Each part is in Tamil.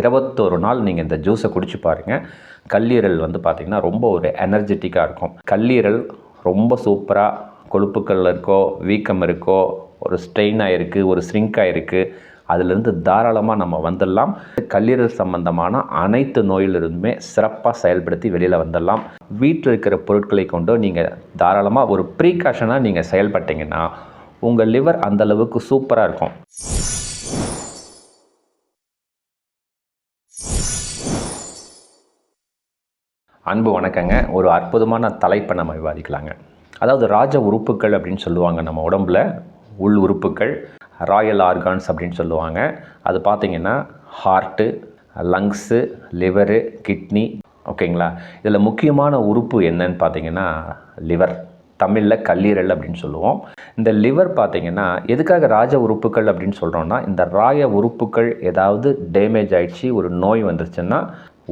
இருபத்தொரு நாள் நீங்கள் இந்த ஜூஸை குடிச்சு பாருங்கள் கல்லீரல் வந்து பார்த்திங்கன்னா ரொம்ப ஒரு எனர்ஜெட்டிக்காக இருக்கும். கல்லீரல் ரொம்ப சூப்பராக கொழுப்புக்கள் இருக்கோ வீக்கம் இருக்கோ ஒரு ஸ்ட்ரெயின் ஆகிருக்கு ஒரு ஸ்ரிங்க் ஆகிருக்கு அதிலிருந்து தாராளமாக நம்ம வந்துடலாம். கல்லீரல் சம்பந்தமான அனைத்து நோயிலிருந்துமே சிறப்பாக செயல்படுத்தி வெளியில் வந்துடலாம். வீட்டில் இருக்கிற பொருட்களை கொண்டு நீங்கள் தாராளமாக ஒரு ப்ரீகாஷனாக நீங்கள் செயல்பட்டீங்கன்னா உங்கள் லிவர் அந்தளவுக்கு சூப்பராக இருக்கும். அன்பு வணக்கங்க. ஒரு அற்புதமான தலைப்பை நம்ம விவாதிக்கலாங்க. அதாவது ராஜ உறுப்புகள் அப்படின்னு சொல்லுவாங்க நம்ம உடம்புல. உள் உறுப்புகள் ராயல் ஆர்கான்ஸ் அப்படின்னு சொல்லுவாங்க. அது பார்த்திங்கன்னா ஹார்ட்டு லங்ஸு லிவரு கிட்னி ஓகேங்களா? இதில் முக்கியமான உறுப்பு என்னன்னு பார்த்தீங்கன்னா லிவர் தமிழில் கல்லீரல் அப்படின்னு சொல்லுவோம். இந்த லிவர் பார்த்திங்கன்னா எதுக்காக ராஜ உறுப்புகள் அப்படின்னு சொல்கிறோன்னா இந்த ராய உறுப்புகள் ஏதாவது டேமேஜ் ஆகிடுச்சு ஒரு நோய் வந்துருச்சுன்னா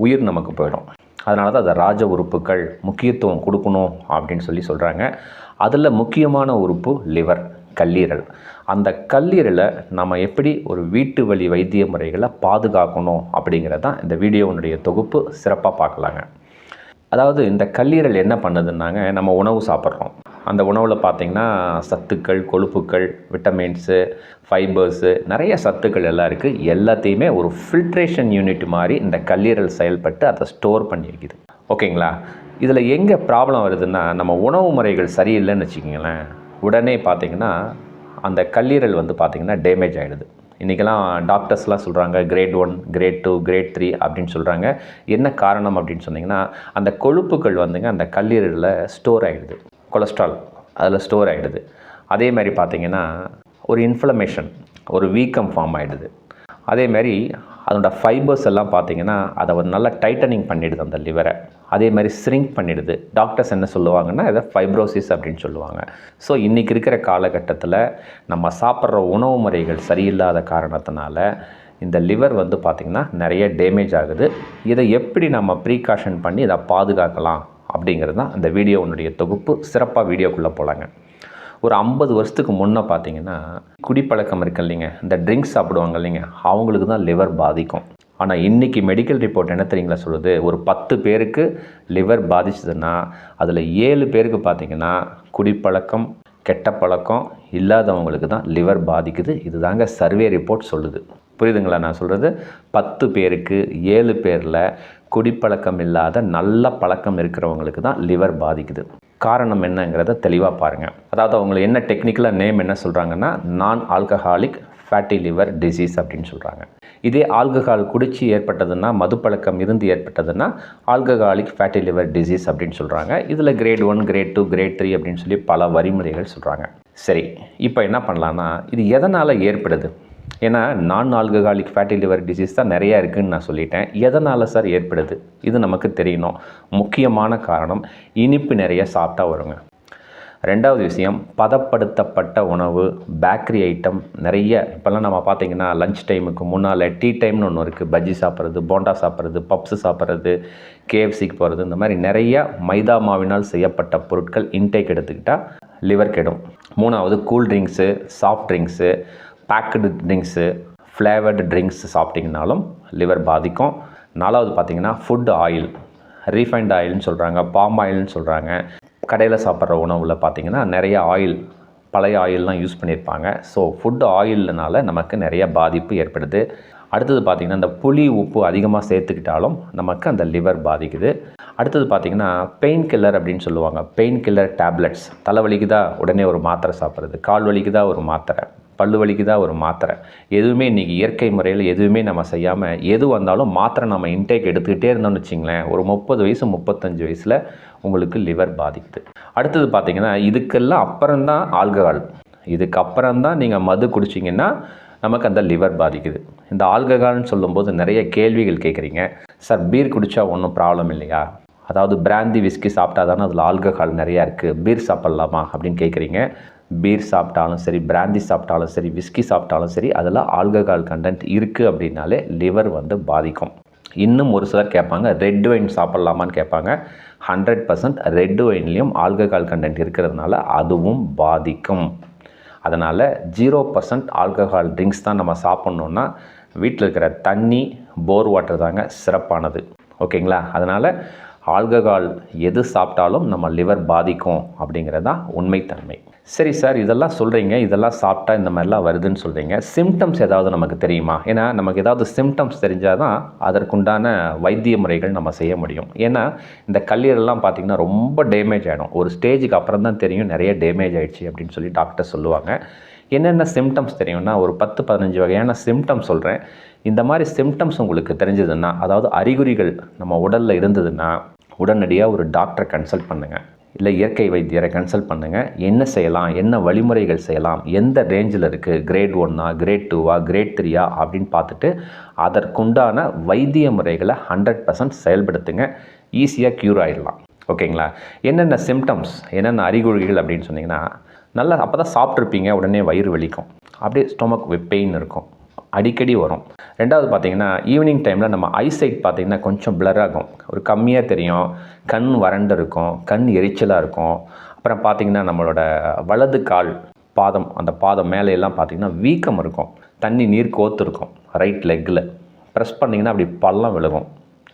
உயிர் நமக்கு போயிடும். அதனால தான் அதை ராஜ உறுப்புகள் முக்கியத்துவம் கொடுக்கணும் அப்படின்னு சொல்லி சொல்கிறாங்க அதில் முக்கியமான உறுப்பு லிவர் கல்லீரல். அந்த கல்லீரலை நம்ம எப்படி ஒரு வீட்டு வழி வைத்திய முறைகளை பாதுகாக்கணும் அப்படிங்கிறது தான் இந்த வீடியோனுடைய தொகுப்பு சிறப்பாக பார்க்கலாங்க. அதாவது இந்த கல்லீரல் என்ன பண்ணுதுன்னாங்க நம்ம உணவு சாப்பிட்றோம். அந்த உணவில் பார்த்திங்கன்னா சத்துக்கள் கொழுப்புக்கள் விட்டமின்ஸு ஃபைபர்ஸு நிறைய சத்துக்கள் எல்லாம் இருக்குது எல்லாத்தையுமே ஒரு ஃபில்ட்ரேஷன் யூனிட் மாதிரி இந்த கல்லீரல் செயல்பட்டு அதை ஸ்டோர் பண்ணி வைக்குது ஓகேங்களா? இதில் எங்கே ப்ராப்ளம் வருதுன்னா நம்ம உணவு முறைகள் சரியில்லைன்னு வச்சுக்கிங்களேன். உடனே பார்த்திங்கன்னா அந்த கல்லீரல் வந்து பார்த்திங்கன்னா டேமேஜ் ஆகிடுது இன்றைக்கெல்லாம் டாக்டர்ஸ்லாம் சொல்கிறாங்க grade one grade two grade three அப்படின்னு சொல்கிறாங்க என்ன காரணம் அப்படின்னு சொன்னிங்கன்னா அந்த கொழுப்புகள் வந்துங்க அந்த கல்லீரலில் ஸ்டோர் ஆகிடுது கொலஸ்ட்ரால் அதில் ஸ்டோர் ஆகிடுது. அதே மாதிரி பார்த்திங்கன்னா ஒரு இன்ஃப்ளமேஷன் ஒரு வீக்கம் ஃபார்ம் ஆகிடுது. அதேமாதிரி அதோட ஃபைபர்ஸ் எல்லாம் பார்த்திங்கன்னா அதை வந்து நல்லா டைட்டனிங் பண்ணிடுது அந்த லிவரை அதே மாதிரி ஸ்ரிங்க் பண்ணிடுது. டாக்டர்ஸ் என்ன சொல்லுவாங்கன்னா இதை ஃபைப்ரோசிஸ் அப்படின்னு சொல்லுவாங்க. ஸோ இன்றைக்கி இருக்கிற காலகட்டத்தில் நம்ம சாப்பிட்ற உணவு முறைகள் சரியில்லாத காரணத்தினால இந்த லிவர் வந்து பார்த்திங்கன்னா நிறைய டேமேஜ் ஆகுது. இதை எப்படி நம்ம ப்ரீகாஷன் பண்ணி இதை பாதுகாக்கலாம்? அப்படிங்கிறது தான் அந்த வீடியோனுடைய தொகுப்பு. சிறப்பாக வீடியோக்குள்ளே போகலாங்க ஒரு ஐம்பது வருஷத்துக்கு முன்னே பார்த்தீங்கன்னா குடிப்பழக்கம் இருக்கு இல்லைங்க இந்த ட்ரிங்க்ஸ் சாப்பிடுவாங்க இல்லைங்க. அவங்களுக்கு தான் லிவர் பாதிக்கும். ஆனால் இன்றைக்கி மெடிக்கல் ரிப்போர்ட் என்ன தெரியுங்களா சொல்லுது? ஒரு பத்து பேருக்கு லிவர் பாதிச்சதுன்னா அதில் ஏழு பேருக்கு பார்த்திங்கன்னா குடிப்பழக்கம் கெட்ட பழக்கம் இல்லாதவங்களுக்கு தான் லிவர் பாதிக்குது. இதுதாங்க சர்வே ரிப்போர்ட் சொல்லுது. புரியுதுங்களா நான் சொல்கிறது பத்து பேருக்கு ஏழு பேரில் குடிப்பழக்கம் இல்லாத நல்ல பழக்கம் இருக்கிறவங்களுக்கு தான் லிவர் பாதிக்குது. காரணம் என்னங்கிறத தெளிவாக பாருங்கள் அதாவது அவங்களை என்ன டெக்னிக்கலாக நேம் என்ன சொல்கிறாங்கன்னா நான் ஆல்கஹாலிக் ஃபேட்டி லிவர் டிசீஸ் அப்படின்னு சொல்கிறாங்க இதே ஆல்கஹால் குடித்து ஏற்பட்டதுன்னா மதுப்பழக்கம் இருந்து ஏற்பட்டதுன்னா ஆல்கஹாலிக் ஃபேட்டி லிவர் டிசீஸ் அப்படின்னு சொல்கிறாங்க இதில் grade one grade two grade three அப்படின்னு சொல்லி பல வரிமுறைகள் சொல்கிறாங்க சரி இப்போ என்ன பண்ணலான்னா இது எதனால் ஏற்படுது? ஏன்னா நான் ஆல்கஹாலிக் ஃபேட்டி லிவர் டிசீஸ் தான் நிறையா இருக்குதுன்னு நான் சொல்லிட்டேன். எதனால் சார் ஏற்படுது? இது நமக்கு தெரியணும். முக்கியமான காரணம் இனிப்பு நிறைய சாப்பிட்டா வருங்க. ரெண்டாவது விஷயம் பதப்படுத்தப்பட்ட உணவு பேக்கரி ஐட்டம் நிறைய இப்போல்லாம் நம்ம பார்த்திங்கன்னா லஞ்ச் டைமுக்கு முன்னால் டீ டைம்னு ஒன்று இருக்குது பஜ்ஜி சாப்பிட்றது போண்டா சாப்பிட்றது பப்ஸு சாப்பிட்றது கேஎஃப்சிக்கு போகிறது இந்த மாதிரி நிறைய மைதா மாவினால் செய்யப்பட்ட பொருட்கள் இன்டேக் எடுத்துக்கிட்டால் லிவர் கெடும். மூணாவது cool drinks soft drinks packed drinks flavoured drinks சாப்பிட்டிங்கனாலும் liver பாதிக்கும். நாலாவது பார்த்திங்கன்னா ஃபுட் ஆயில் ரீஃபைண்ட் ஆயில்னு சொல்கிறாங்க பாம் ஆயில்னு சொல்கிறாங்க கடையில் சாப்பிட்ற உணவில் பார்த்திங்கன்னா நிறைய ஆயில் பழைய ஆயிலெலாம் யூஸ் பண்ணியிருப்பாங்க. ஸோ ஃபுட் ஆயில்னால நமக்கு நிறைய பாதிப்பு ஏற்படுது. அடுத்தது பார்த்திங்கன்னா இந்த புளி உப்பு அதிகமாக சேர்த்துக்கிட்டாலும் நமக்கு அந்த லிவர் பாதிக்குது. அடுத்தது பார்த்திங்கன்னா பெயின் கில்லர் அப்படின்னு சொல்லுவாங்க. பெயின் கில்லர் டேப்லெட்ஸ் தலைவலிக்குதா உடனே ஒரு மாத்திரை சாப்பிட்றது. கால் வலிக்குதா? ஒரு மாத்திரை. பல்லு தான் ஒரு மாத்திரை. எதுவுமே இன்றைக்கி இயற்கை முறையில் எதுவுமே நம்ம செய்யாமல் எது வந்தாலும் மாத்திரை நம்ம இன்டேக் எடுத்துக்கிட்டே இருந்தோம்னு வச்சிங்களேன் ஒரு முப்பது வயசு முப்பத்தஞ்சு வயசில் உங்களுக்கு லிவர் பாதிக்குது. அடுத்தது பார்த்திங்கன்னா இதுக்கெல்லாம் அப்புறம்தான் ஆல்கஹால் இதுக்கப்புறம் தான் நீங்கள் மது குடிச்சிங்கன்னா நமக்கு அந்த லிவர் பாதிக்குது. இந்த ஆல்கஹால்னு சொல்லும்போது நிறைய கேள்விகள் கேட்குறீங்க சார் பீர் குடித்தா ஒன்றும் ப்ராப்ளம் இல்லையா? அதாவது பிராந்தி விஸ்கி சாப்பிட்டா தானே அதில் ஆல்கஹால் நிறையா இருக்குது பீர் சாப்பிட்லாமா அப்படின்னு கேட்குறீங்க பீர் சாப்பிட்டாலும் சரி பிராந்தி சாப்பிட்டாலும் சரி விஸ்கி சாப்பிட்டாலும் சரி அதில் ஆல்கஹால் கண்டென்ட் இருக்குது அப்படின்னாலே லிவர் வந்து பாதிக்கும். இன்னும் ஒரு சிலர் கேட்பாங்க ரெட் ஒயின் சாப்பிட்லாமான்னு கேட்பாங்க. ஹண்ட்ரட் பர்சன்ட் ரெட் ஒயின்லேயும் ஆல்கஹால் கண்டென்ட் இருக்கிறதுனால அதுவும் பாதிக்கும். அதனால் ஜீரோ பர்சன்ட் ஆல்கஹால் ட்ரிங்க்ஸ் தான் நம்ம சாப்பிட்ணுன்னா வீட்டில் இருக்கிற தண்ணி போர் வாட்டர் தாங்க சிறப்பானது. ஓகேங்களா? அதனால் ஆல்கஹால் எது சாப்பிட்டாலும் நம்ம லிவர் பாதிக்கும் அப்படிங்கிறது தான் உண்மைத்தன்மை. சரி சார் இதெல்லாம் சொல்கிறீங்க இதெல்லாம் சாப்பிட்டா இந்த மாதிரிலாம் வருதுன்னு சொல்கிறீங்க சிம்டம்ஸ் ஏதாவது நமக்கு தெரியுமா? ஏன்னா நமக்கு ஏதாவது சிம்டம்ஸ் தெரிஞ்சால் தான் அதற்குண்டான வைத்திய முறைகள் நம்ம செய்ய முடியும். ஏன்னா இந்த கல்லீரல்லாம் பார்த்திங்கன்னா ரொம்ப டேமேஜ் ஆகிடும் ஒரு ஸ்டேஜுக்கு அப்புறம் தான் தெரியும் நிறைய டேமேஜ் ஆகிடுச்சு அப்படின்னு சொல்லி டாக்டர் சொல்லுவாங்க. என்னென்ன சிம்டம்ஸ் தெரியும்னா ஒரு பத்து பதினஞ்சு வகையான சிம்டம்ஸ் சொல்கிறேன் இந்த மாதிரி சிம்டம்ஸ் உங்களுக்கு தெரிஞ்சதுன்னா அதாவது அறிகுறிகள் நம்ம உடலில் இருந்ததுன்னா உடனடியாக ஒரு டாக்டரை கன்சல்ட் பண்ணுங்கள் இல்லை இயற்கை வைத்தியரை கன்சல்ட் பண்ணுங்கள் என்ன செய்யலாம்? என்ன வழிமுறைகள் செய்யலாம்? எந்த ரேஞ்சில் இருக்குது கிரேட் ஒன்னா கிரேட் டூவா கிரேட் த்ரீயா அப்படின்னு பார்த்துட்டு அதற்குண்டான வைத்திய முறைகளை ஹண்ட்ரட் பர்சன்ட் செயல்படுத்துங்க. ஈஸியாக க்யூர் ஆகிடலாம் ஓகேங்களா? என்னென்ன சிம்டம்ஸ் என்னென்ன அறிகுறிகள் அப்படின்னு சொன்னிங்கன்னா நல்லா அப்போ தான் சாப்பிட்ருப்பீங்க உடனே வயிறு வலிக்கும். அப்படியே ஸ்டொமக் பெயின் இருக்கும். அடிக்கடி வரும். ரெண்டாவது பார்த்தீங்கன்னா ஈவினிங் டைமில் நம்ம ஐசைட் பார்த்தீங்கன்னா கொஞ்சம் பிளர் ஆகும். ஒரு கம்மியாக தெரியும் கண் வறண்டு இருக்கும் கண் எரிச்சலாக இருக்கும். அப்புறம் பார்த்தீங்கன்னா நம்மளோட வலது கால் பாதம் அந்த பாதம் மேலேயெல்லாம் பார்த்தீங்கன்னா வீக்கம் இருக்கும். தண்ணி நீர் கோத்து இருக்கும் ரைட் லெக்கில் ப்ரெஸ் பண்ணிங்கன்னா அப்படி பள்ளம் விழுகும்.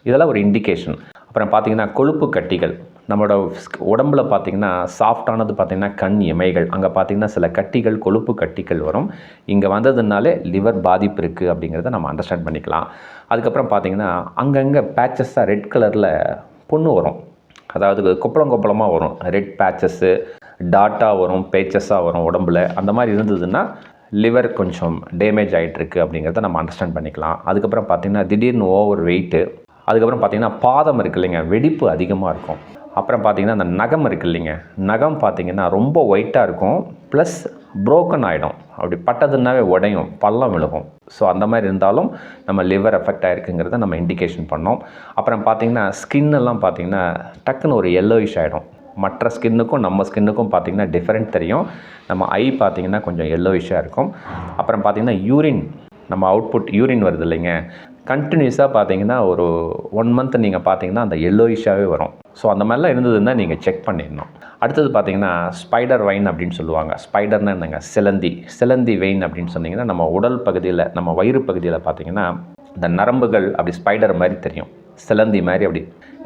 இதெல்லாம் ஒரு இண்டிகேஷன் அப்புறம் பார்த்தீங்கன்னா கொழுப்பு கட்டிகள். நம்மளோட உடம்பில் உடம்புல பார்த்தீங்கன்னா சாஃப்டானது பார்த்தீங்கன்னா கண் இமைகள். அங்கே பார்த்தீங்கன்னா சில கட்டிகள் கொழுப்பு கட்டிகள் வரும். இங்கே வந்ததுனாலே லிவர் பாதிப்பு இருக்குது அப்படிங்கிறத நம்ம அண்டர்ஸ்டாண்ட் பண்ணிக்கலாம். அதுக்கப்புறம் பார்த்தீங்கன்னா அங்கங்கே பேச்சஸாக ரெட் கலரில் புண்ணு வரும். அதாவது கொப்பளம் கொப்பளமாக வரும். ரெட் பேச்சஸ்ஸு டாட்டாக வரும் பேச்சஸாக வரும் உடம்புல. அந்த மாதிரி இருந்ததுன்னா லிவர் கொஞ்சம் டேமேஜ் ஆகிட்டுருக்கு அப்படிங்கிறத நம்ம அண்டர்ஸ்டாண்ட் பண்ணிக்கலாம். அதுக்கப்புறம் பார்த்திங்கன்னா திடீர்னு ஓவர் வெயிட்டு அதுக்கப்புறம் பார்த்திங்கன்னா பாதம் இருக்கு இல்லைங்க வெடிப்பு அதிகமாக இருக்கும். அப்புறம் பார்த்திங்கன்னா அந்த நகம் இருக்கு இல்லைங்க. நகம் பார்த்திங்கன்னா ரொம்ப ஒயிட்டாக இருக்கும். ப்ளஸ் ப்ரோக்கன் ஆகிடும் அப்படி பட்டதுன்னாவே உடையும். பள்ளம் விழுகும். ஸோ அந்த மாதிரி இருந்தாலும் நம்ம லிவர் எஃபெக்ட் ஆகிருக்குங்கிறத நம்ம இண்டிகேஷன் பண்ணோம். அப்புறம் பார்த்திங்கன்னா ஸ்கின்னெல்லாம் பார்த்திங்கன்னா டக்குன்னு ஒரு எல்லோயிஷ் ஆகிடும் மற்ற ஸ்கின்னுக்கும் நம்ம ஸ்கின்னுக்கும் பார்த்திங்கன்னா டிஃப்ரெண்ட் தெரியும். நம்ம ஐ பார்த்திங்கன்னா கொஞ்சம் எல்லோயிஷாக இருக்கும். அப்புறம் பார்த்திங்கன்னா யூரின் நம்ம அவுட்புட் யூரின் வருது இல்லைங்க. கண்டினியூஸாக பார்த்தீங்கன்னா ஒரு ஒன் மந்த் நீங்கள் பார்த்தீங்கன்னா அந்த எல்லோயிஷாகவே வரும். ஸோ அந்த மாதிரிலாம் இருந்ததுன்னா நீங்கள் செக் பண்ணிடணும். அடுத்தது பார்த்தீங்கன்னா ஸ்பைடர் வைன் அப்படின்னு சொல்லுவாங்க. ஸ்பைடர்னா என்னங்க? சிலந்தி. சிலந்தி வெயின் அப்படின்னு சொன்னிங்கன்னா நம்ம உடல் பகுதியில் நம்ம வயிறு பகுதியில் பார்த்தீங்கன்னா இந்த நரம்புகள் அப்படி ஸ்பைடர் மாதிரி தெரியும். சிலந்தி மாதிரி அப்படி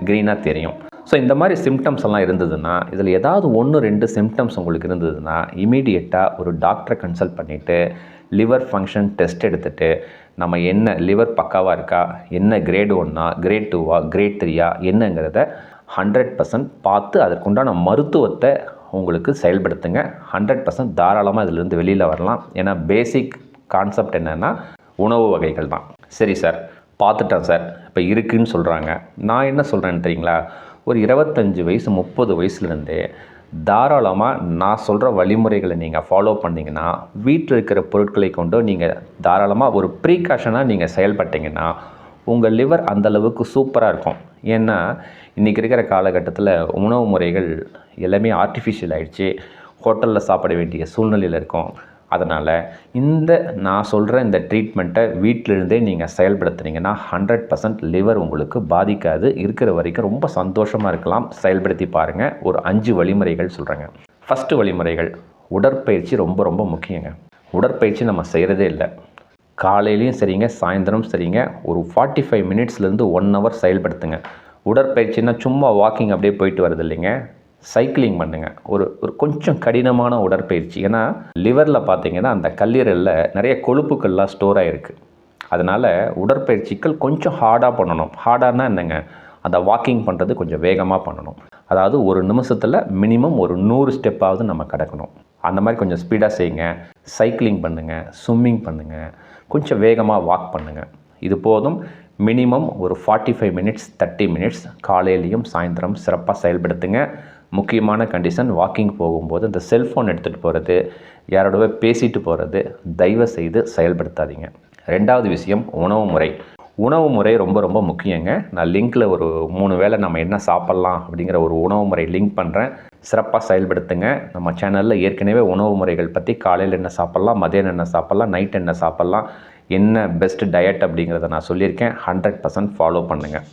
க்ரீனாக தெரியும். ஸோ இந்த மாதிரி சிம்டம்ஸ் எல்லாம் இருந்ததுன்னா இதில் ஏதாவது ஒன்று ரெண்டு சிம்டம்ஸ் உங்களுக்கு இருந்ததுன்னா இமீடியட்டாக ஒரு டாக்டரை கன்சல்ட் பண்ணிவிட்டு லிவர் ஃபங்க்ஷன் டெஸ்ட் எடுத்துகிட்டு நம்ம என்ன லிவர் பக்காவாக இருக்கா என்ன கிரேட் ஒன்னா கிரேட் டூவா கிரேட் த்ரீயா என்னங்கிறத ஹண்ட்ரட் பர்சன்ட் பார்த்து அதற்குண்டான மருத்துவத்தை உங்களுக்கு செயல்படுத்துங்க. ஹண்ட்ரட் பர்சன்ட் தாராளமாக இதிலிருந்து வெளியில் வரலாம். ஏன்னா பேசிக் கான்செப்ட் என்னென்னா உணவு வகைகள் தான். சரி சார் பார்த்துட்டேன் சார் இப்போ இருக்குன்னு சொல்கிறாங்க நான் என்ன சொல்கிறேன்னு தெரியுங்களா? ஒரு இருபத்தஞ்சி வயசு முப்பது வயசுலேருந்தே தாராளமாக நான் சொல்கிற வழிமுறைகளை நீங்கள் ஃபாலோ பண்ணிங்கன்னா வீட்டில் இருக்கிற பொருட்களை கொண்டு நீங்கள் தாராளமாக ஒரு ப்ரீகாஷனாக நீங்கள் செயல்பட்டீங்கன்னா உங்கள் லிவர் அந்தளவுக்கு சூப்பராக இருக்கும். ஏன்னா இன்றைக்கி இருக்கிற காலகட்டத்தில் உணவு முறைகள் எல்லாமே ஆர்டிஃபிஷியல் ஆகிடுச்சு ஹோட்டலில் சாப்பிட வேண்டிய சூழ்நிலையில் இருக்கும். அதனால் இந்த நான் சொல்கிற இந்த ட்ரீட்மெண்ட்டை வீட்டிலிருந்தே நீங்கள் செயல்படுத்துனீங்கன்னா ஹண்ட்ரட் பர்சன்ட் லிவர் உங்களுக்கு பாதிக்காது. இருக்கிற வரைக்கும் ரொம்ப சந்தோஷமாக இருக்கலாம். செயல்படுத்தி பாருங்கள் ஒரு அஞ்சு வழிமுறைகள் சொல்கிறேங்க ஃபஸ்ட்டு வழிமுறைகள் உடற்பயிற்சி ரொம்ப ரொம்ப முக்கியங்க. உடற்பயிற்சி நம்ம செய்கிறதே இல்லை. காலையிலையும் சரிங்க சாயந்தரம் சரிங்க. ஒரு ஃபார்ட்டி ஃபைவ் மினிட்ஸ்லேருந்து ஒன் ஹவர் செயல்படுத்துங்க. உடற்பயிற்சின்னா சும்மா வாக்கிங் அப்படியே போயிட்டு வரது இல்லைங்க. சைக்கிளிங் பண்ணுங்கள் ஒரு ஒரு கொஞ்சம் கடினமான உடற்பயிற்சி. ஏன்னா லிவரில் பார்த்தீங்கன்னா அந்த கல்லீரலில் நிறைய கொழுப்புக்கள்லாம் ஸ்டோர் ஆகிருக்கு அதனால் உடற்பயிற்சிகள் கொஞ்சம் ஹார்டாக பண்ணணும். ஹார்டானா என்னங்க? அந்த வாக்கிங் பண்ணுறது கொஞ்சம் வேகமாக பண்ணணும். அதாவது ஒரு நிமிஷத்தில் மினிமம் ஒரு நூறு ஸ்டெப்பாவது நம்ம கிடக்கணும். அந்த மாதிரி கொஞ்சம் ஸ்பீடாக செய்யுங்க. சைக்கிளிங் பண்ணுங்கள் ஸ்விம்மிங் பண்ணுங்கள் கொஞ்சம் வேகமாக வாக் பண்ணுங்கள் இது போதும். மினிமம் ஒரு forty five minutes thirty minutes காலையிலையும் சாயந்தரம் சிறப்பாக செயல்படுத்துங்க. முக்கியமான கண்டிஷன் வாக்கிங் போகும்போது இந்த செல்ஃபோன் எடுத்துகிட்டு போகிறது யாரோடவே பேசிட்டு போகிறது தயவு செய்து செயல்படுத்தாதீங்க. ரெண்டாவது விஷயம் உணவு முறை. உணவு முறை ரொம்ப ரொம்ப முக்கியங்க. நான் லிங்க்கில் ஒரு மூணு வேளை நம்ம என்ன சாப்பிட்லாம் அப்படிங்கிற ஒரு உணவு முறை லிங்க் பண்ணுறேன் சிறப்பாக செயல்படுத்துங்க. நம்ம சேனலில் ஏற்கனவே உணவு முறைகள் பற்றி காலையில் என்ன சாப்பிட்லாம் மதியானம் என்ன சாப்பிட்லாம் நைட் என்ன சாப்பிட்லாம் என்ன பெஸ்ட் டயட் அப்படிங்கிறத நான் சொல்லியிருக்கேன். ஹண்ட்ரட் பர்சன்ட் ஃபாலோ பண்ணுங்கள்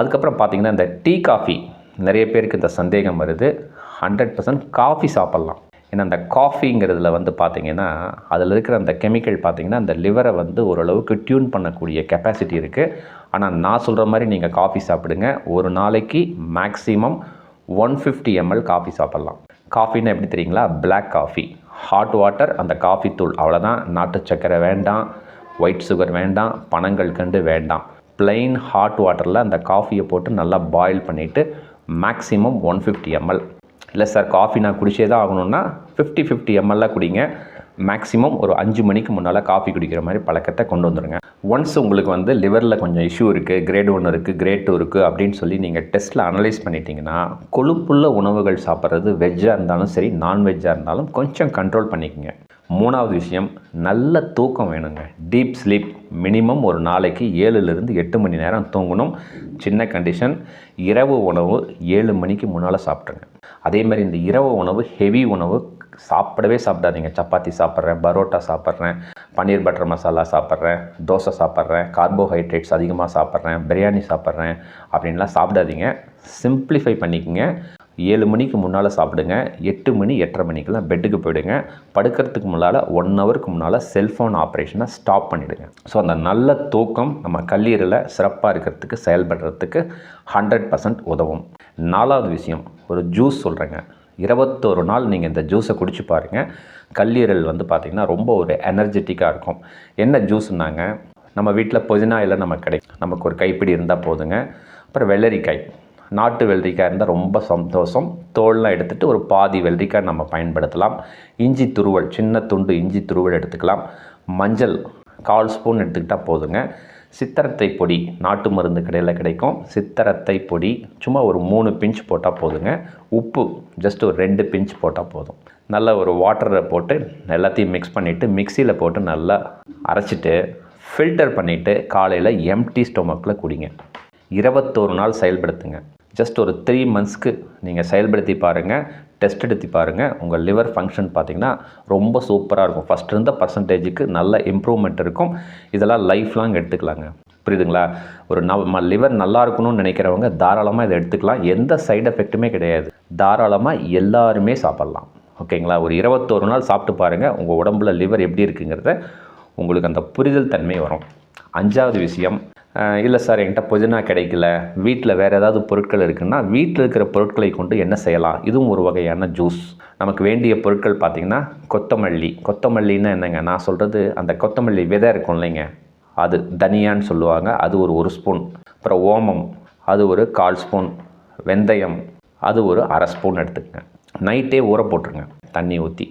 அதுக்கப்புறம் பார்த்தீங்கன்னா இந்த டீ காஃபி நிறைய பேருக்கு இந்த சந்தேகம் வருது. ஹண்ட்ரட் பர்சன்ட் காஃபி சாப்பிட்லாம். ஏன்னா அந்த காஃபிங்கிறதுல வந்து பார்த்திங்கன்னா அதில் இருக்கிற அந்த கெமிக்கல் பார்த்தீங்கன்னா அந்த லிவரை வந்து ஓரளவுக்கு டியூன் பண்ணக்கூடிய கெப்பாசிட்டி இருக்குது ஆனால் நான் சொல்கிற மாதிரி நீங்கள் காஃபி சாப்பிடுங்க. ஒரு நாளைக்கு maximum one fifty ML coffee சாப்பிட்லாம். காஃபின்னு எப்படி தெரியுங்களா? பிளாக் காஃபி ஹாட் வாட்டர் அந்த காஃபி தூள். அவ்வளோதான் நாட்டு சர்க்கரை வேண்டாம். ஒயிட் சுகர் வேண்டாம். பனங்கள் கண்டு வேண்டாம். plain ஹாட் வாட்டரில் அந்த காஃபியை போட்டு நல்லா பாயில் பண்ணிவிட்டு மேக்ஸிமம் ஒன் ஃபிஃப்டி எம்எல் இல்லை சார் காஃபி நான் குடிச்சே தான் ஆகணும்னா ஃபிஃப்டி ஃபிஃப்டி எம்எல்ல குடிங்க. மேக்ஸிமம் ஒரு அஞ்சு மணிக்கு முன்னால் காஃபி குடிக்கிற மாதிரி பழக்கத்தை கொண்டு வந்துடுங்க ஒன்ஸ் உங்களுக்கு வந்து லிவரில் கொஞ்சம் இஷ்யூ இருக்குது கிரேட் ஒன்று இருக்குது கிரேட் டூ இருக்குது அப்படின்னு சொல்லி நீங்கள் டெஸ்ட்டில் அனலைஸ் பண்ணிட்டீங்கன்னா கொழுப்புள்ள உணவுகள் சாப்பிட்றது வெஜ்ஜாக இருந்தாலும் சரி நான்வெஜ்ஜாக இருந்தாலும் கொஞ்சம் கண்ட்ரோல் பண்ணிக்கோங்க. மூணாவது விஷயம் நல்ல தூக்கம் வேணுங்க. டீப் ஸ்லீப் மினிமம் ஒரு நாளைக்கு ஏழுலேருந்து எட்டு மணி நேரம் தூங்கணும். சின்ன கண்டிஷன் இரவு உணவு ஏழு மணிக்கு முன்னால் சாப்பிட்ருங்க அதே மாதிரி இந்த இரவு உணவு ஹெவி உணவு சாப்பிடவே சாப்பிடாதீங்க. சப்பாத்தி சாப்பிட்றேன் பரோட்டா சாப்பிட்றேன் பன்னீர் பட்டர் மசாலா சாப்பிட்றேன் தோசை சாப்பிட்றேன் கார்போஹைட்ரேட்ஸ் அதிகமாக சாப்பிட்றேன் பிரியாணி சாப்பிட்றேன் அப்படின்லாம் சாப்பிடாதீங்க. சிம்பிளிஃபை பண்ணிக்கோங்க. ஏழு மணிக்கு முன்னால் சாப்பிடுங்க எட்டு மணி எட்டரை மணிக்கெல்லாம் பெட்டுக்கு போயிடுங்க. படுக்கிறதுக்கு முன்னால் ஒன் ஹவருக்கு முன்னால் செல்ஃபோன் ஆப்ரேஷனை ஸ்டாப் பண்ணிவிடுங்க ஸோ அந்த நல்ல தூக்கம் நம்ம கல்லீரலை சிறப்பாக இருக்கிறதுக்கு செயல்படுறதுக்கு ஹண்ட்ரட் பர்சன்ட் உதவும். நாலாவது விஷயம் ஒரு ஜூஸ் சொல்கிறேங்க இருபத்தோரு நாள் நீங்கள் இந்த ஜூஸை குடிச்சு பாருங்கள் கல்லீரல் வந்து பார்த்திங்கன்னா ரொம்ப ஒரு எனர்ஜெட்டிக்காக இருக்கும். என்ன ஜூஸ்னாங்க நம்ம வீட்டில் புதினா இல்லை நமக்கு கிடைக்கும். நமக்கு ஒரு கைப்பிடி இருந்தால் போதுங்க. அப்புறம் வெள்ளரிக்காய். நாட்டு வெள்ளரிக்காய் இருந்தால் ரொம்ப சந்தோஷம். தோல்லாம் எடுத்துகிட்டு ஒரு பாதி வெள்ளரிக்காய் நம்ம பயன்படுத்தலாம். இஞ்சி துருவல் சின்ன துண்டு இஞ்சி துருவல் எடுத்துக்கலாம். மஞ்சள் கால் ஸ்பூன் எடுத்துக்கிட்டால் போதுங்க. சித்தரத்தை பொடி நாட்டு மருந்து கடையில் கிடைக்கும். சித்தரத்தை பொடி சும்மா ஒரு மூணு பிஞ்ச் போட்டால் போதுங்க. உப்பு ஜஸ்ட் ஒரு ரெண்டு பிஞ்ச் போட்டால் போதும். நல்ல ஒரு வாட்டரை போட்டு எல்லாத்தையும் மிக்ஸ் பண்ணிவிட்டு மிக்சியில் போட்டு நல்லா அரைச்சிட்டு ஃபில்டர் பண்ணிவிட்டு காலையில் எம்டி ஸ்டொமக்கில் குடிங்க. இருபத்தோரு நாள் செயல்படுத்துங்க. ஜஸ்ட் ஒரு த்ரீ மந்த்ஸ்க்கு நீங்கள் செயல்படுத்தி பாருங்கள் டெஸ்ட் எடுத்து பாருங்கள் உங்கள் லிவர் ஃபங்க்ஷன் பார்த்தீங்கன்னா ரொம்ப சூப்பராக இருக்கும். ஃபஸ்ட் இருந்த பர்சன்டேஜுக்கு நல்ல இம்ப்ரூவ்மெண்ட் இருக்கும். இதெல்லாம் லைஃப் லாங் எடுத்துக்கலாங்க. புரியுதுங்களா? ஒரு நம்ம லிவர் நல்லா இருக்கணும்னு நினைக்கிறவங்க தாராளமாக இதை எடுத்துக்கலாம். எந்த சைடு எஃபெக்ட்டுமே கிடையாது. தாராளமாக எல்லாருமே சாப்பிட்லாம். ஓகேங்களா? ஒரு இருபத்தோரு நாள் சாப்பிட்டு பாருங்கள் உங்கள் உடம்புல லிவர் எப்படி இருக்குங்கிறத உங்களுக்கு அந்த புரிதல் தன்மை வரும். அஞ்சாவது விஷயம் இல்லை சார் என்கிட்ட புதினா கிடைக்கல. வீட்டில் வேறு ஏதாவது பொருட்கள் இருக்குன்னா வீட்டில் இருக்கிற பொருட்களை கொண்டு என்ன செய்யலாம்? இதுவும் ஒரு வகையான ஜூஸ் நமக்கு வேண்டிய பொருட்கள் பார்த்திங்கன்னா கொத்தமல்லி. கொத்தமல்லின்னா என்னங்க? நான் சொல்கிறது அந்த கொத்தமல்லி விதை இருக்கும் இல்லைங்க? அது தனியான்னு சொல்லுவாங்க. அது ஒரு ஒரு ஸ்பூன் அப்புறம் ஓமம். அது ஒரு கால் ஸ்பூன் வெந்தயம். அது ஒரு அரை ஸ்பூன் எடுத்துக்கங்க. நைட்டே ஊற போட்டுருங்க. தண்ணி ஊற்றி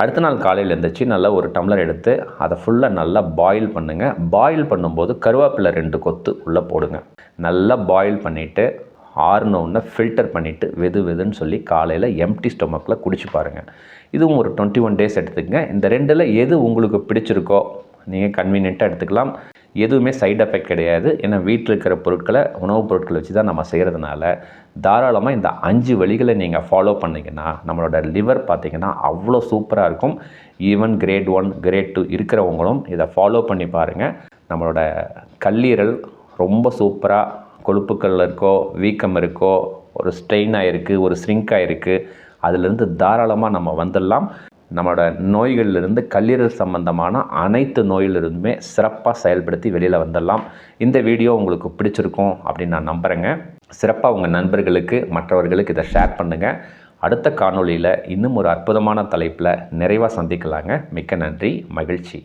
அடுத்த நாள் காலையில் எழுந்திரிச்சு நல்லா ஒரு டம்ளர் எடுத்து அதை ஃபுல்லாக நல்லா பாயில் பண்ணுங்கள் பாயில் பண்ணும்போது கருவேப்பிலை ரெண்டு கொத்து உள்ளே போடுங்க. நல்லா பாயில் பண்ணிவிட்டு ஆறுனோடனே ஃபில்டர் பண்ணிவிட்டு வெது வெதுன்னு சொல்லி காலையில் எம்டி ஸ்டொமக்கில் குடிச்சு பாருங்கள் இதுவும் ஒரு டுவெண்ட்டி ஒன் டேஸ் எடுத்துக்கங்க. இந்த ரெண்டில் எது உங்களுக்கு பிடிச்சிருக்கோ நீங்கள் கன்வீனியண்ட்டாக எடுத்துக்கலாம். எதுவுமே சைடு எஃபெக்ட் கிடையாது. ஏன்னா வீட்டில் இருக்கிற பொருட்களை உணவுப் பொருட்களை வச்சு தான் நம்ம செய்கிறதுனால தாராளமாக இந்த அஞ்சு வழிகளை நீங்கள் ஃபாலோ பண்ணிங்கன்னா நம்மளோட லிவர் பார்த்திங்கன்னா அவ்வளோ சூப்பராக இருக்கும். Even grade one grade two இருக்கிறவங்களும் இதை ஃபாலோ பண்ணி பாருங்கள் நம்மளோட கல்லீரல் ரொம்ப சூப்பராக கொழுப்புக்கள் இருக்கோ வீக்கம் இருக்கோ ஒரு ஸ்ட்ரெயின் ஆகிருக்கு ஒரு ஸ்ரிங்க் ஆகிருக்கு அதிலிருந்து தாராளமாக நம்ம வந்துடலாம். நம்மளோட நோய்களிலிருந்து கல்லீரல் சம்பந்தமான அனைத்து நோயிலிருந்துமே சிறப்பாக செயல்படுத்தி வெளியில் வந்துடலாம். இந்த வீடியோ உங்களுக்கு பிடிச்சிருக்கும் அப்படின்னு நான் நம்புகிறேங்க சிறப்பாக உங்கள் நண்பர்களுக்கு மற்றவர்களுக்கு இதை ஷேர் பண்ணுங்கள் அடுத்த காணொளியில் இன்னும் ஒரு அற்புதமான தலைப்பில் நிறைவாக சந்திக்கலாங்க. மிக்க நன்றி மகிழ்ச்சி.